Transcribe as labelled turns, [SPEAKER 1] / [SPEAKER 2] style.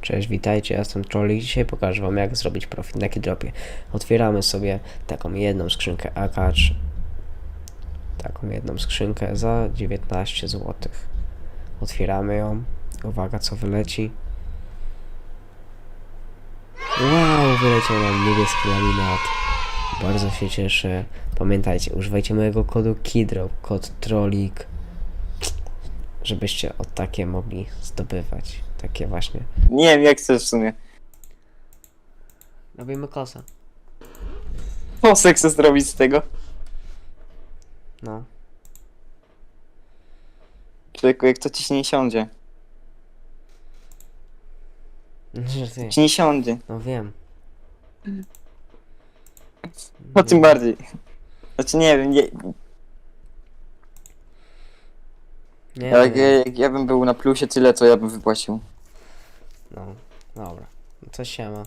[SPEAKER 1] Cześć, witajcie, ja jestem Trolli i dzisiaj pokażę wam jak zrobić profit na Keydropie. Otwieramy sobie taką jedną skrzynkę Akacz. Taką jedną skrzynkę za 19 zł. Otwieramy ją. Uwaga co wyleci. Wow, wyleciał nam niebieski laminat. Bardzo się cieszę. Pamiętajcie, używajcie mojego kodu KIDROP, kod TROLLIK, żebyście od takie mogli zdobywać. Takie właśnie.
[SPEAKER 2] Nie wiem, jak chcesz w sumie.
[SPEAKER 1] Robimy kosę.
[SPEAKER 2] Posek chcę zrobić z tego.
[SPEAKER 1] No.
[SPEAKER 2] Człowieku, jak to ci nie siądzie.
[SPEAKER 1] Ty.
[SPEAKER 2] Ci nie siądzie.
[SPEAKER 1] No wiem.
[SPEAKER 2] No tym bardziej. Znaczy nie wiem, nie,
[SPEAKER 1] Nie,
[SPEAKER 2] jak,
[SPEAKER 1] nie.
[SPEAKER 2] jak ja bym był na plusie tyle, to ja bym wypłacił.
[SPEAKER 1] No, dobra. No to siema.